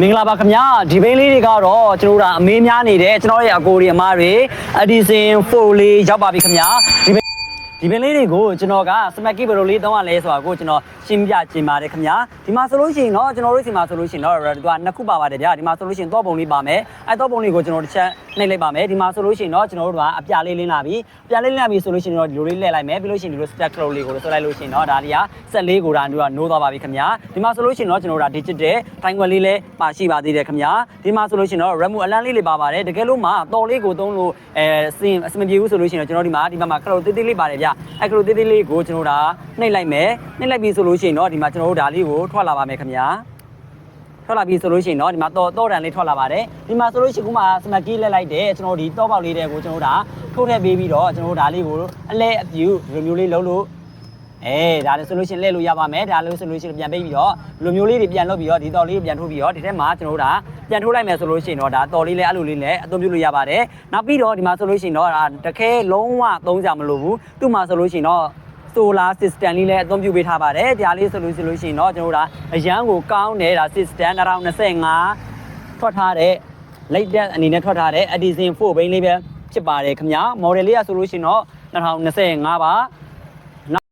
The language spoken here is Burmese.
မင်္ဂလာပါခင်ဗျာဒီဘိန်းလေးတွေကတော့ကျွန်တော်တို့ကအမေးများနေတယ်ကျွန်တော်ရဲ့အကိုတွေအမတွေအဒီစင်4လေးရောက်ပါပြီခင်ဗျာဒီဘိန်း ဒီဘိန်းလေးတွေကိုကျွန်တော်ကစမက်ကီဘယ်လိုလေးတောင်းရလဲဆိုတာကိုကျွန်တော်ရှင်းပြချင်ပါတယ်ခင်ဗျာဒီမှာဆိုလို့ရှိရင်တော့ကျွန်တော်တို့စီမှာဆိုလို့ရှိရင်တော့ဒီကနှစ်ခုပါပါတယ်ဗျာဒီမှာဆိုလို့ရှိရင်တော့ပုံလေးပါမယ်အဲတော့ပုံလေးကိုကျွန်တော်တစ်ချက်နှိပ်လိုက်ပါမယ်ဒီမှာဆိုလို့ရှိရင်တော့ကျွန်တော်တို့ကအပြလေးလင်းလာပြီအပြလေးလင်းလာပြီဆိုလို့ရှိရင်တော့ဒီလိုလေးလှည့်လိုက်မယ်ပြီးလို့ရှိရင်ဒီလို stack flow လေးကိုဆွဲလိုက်လို့ရှိရင်တော့ဒါတွေကဆက်လေးကိုဒါတို့ကနိုးသွားပါပြီခင်ဗျာဒီမှာဆိုလို့ရှိရင်တော့ကျွန်တော်တို့က digital ထိုင်ခွက်လေးလည်းပါရှိပါသေးတယ်ခင်ဗျာဒီမှာဆိုလို့ရှိရင်တော့ remote အလန်းလေးလေးပါပါတယ်တကယ်လို့မှတော်လေးကိုသုံးလို့အဲစင်အစမပြေဘူးဆိုလို့ရှိရင်တော့ကျွန်တော်ဒီမှာဒီမှာခလုတ်သေးသေးလေးပါတယ်ဗျအဲခလုတ်သေးသေးလေးကိုကျွန်တော်တို့ကနှိပ်လိုက်မယ်နှိပ်လိုက်ပြီဆိုလို့ရှိရင်တော့ဒီမှာကျွန်တော်တို့ဒါလေးကိုထွက်လာပါမယ်ခင်ဗျာထွက်လာပြီဆိုလို့ရှိရင်တော့ဒီမှာတော့တော့တန်လေးထွက်လာပါတယ်ဒီမှာဆိုလို့ရှိရင်ခုမှစမကီးလက်လိုက်တယ်ကျွန်တော်ဒီတော့ပေါက်လေးတွေကိုကျွန်တော်တို့ဒါထုတ်ထည့်ပေးပြီးတော့ကျွန်တော်တို့ဒါလေးကိုအလဲအပြူဒီလိုမျိုးလေးလုံးလို့အဲဒါလည်းဆိုလို့ရှိရင်လဲလို့ရပါမယ်ဒါလို့ဆိုလို့ရှိရင်ပြန်ပေးပြီးတော့ဒီလိုမျိုးလေးတွေပြန်လုပ်ပြီးတော့ဒီတော်လေးကိုပြန်ထုတ်ပြီးတော့ဒီထဲမှာကျွန်တော်တို့ဒါ ပြန်ထုတ်လိုက်မယ်ဆိုလို့ရှိရင်တော့ဒါတော်လေးလဲအဲ့လိုလေးလဲအသုံးပြုလို့ရပါတယ်နောက်ပြီးတော့ဒီမှာဆိုလို့ရှိရင်တော့ဒါတခဲလုံးဝသုံးကြမလို့ဘူးသူ့မှာဆိုလို့ရှိရင်တော့ solar system လေးလည်းအသုံးပြုပေးထားပါတယ်။ဒါလေးဆိုလို့ဆိုလို့ရှိရင်တော့ကျွန်တော်တို့ဒါအရန်ကိုကောင်းတယ်ဒါ system 2025ထွက်ထားတဲ့ latest အနေနဲ့ထွက်ထားတဲ့ Edison 4ဘိန်းလေးပဲဖြစ်ပါတယ်ခင်ဗျာ။ model လေးကဆိုလို့ရှိရင်တော့2025ပါ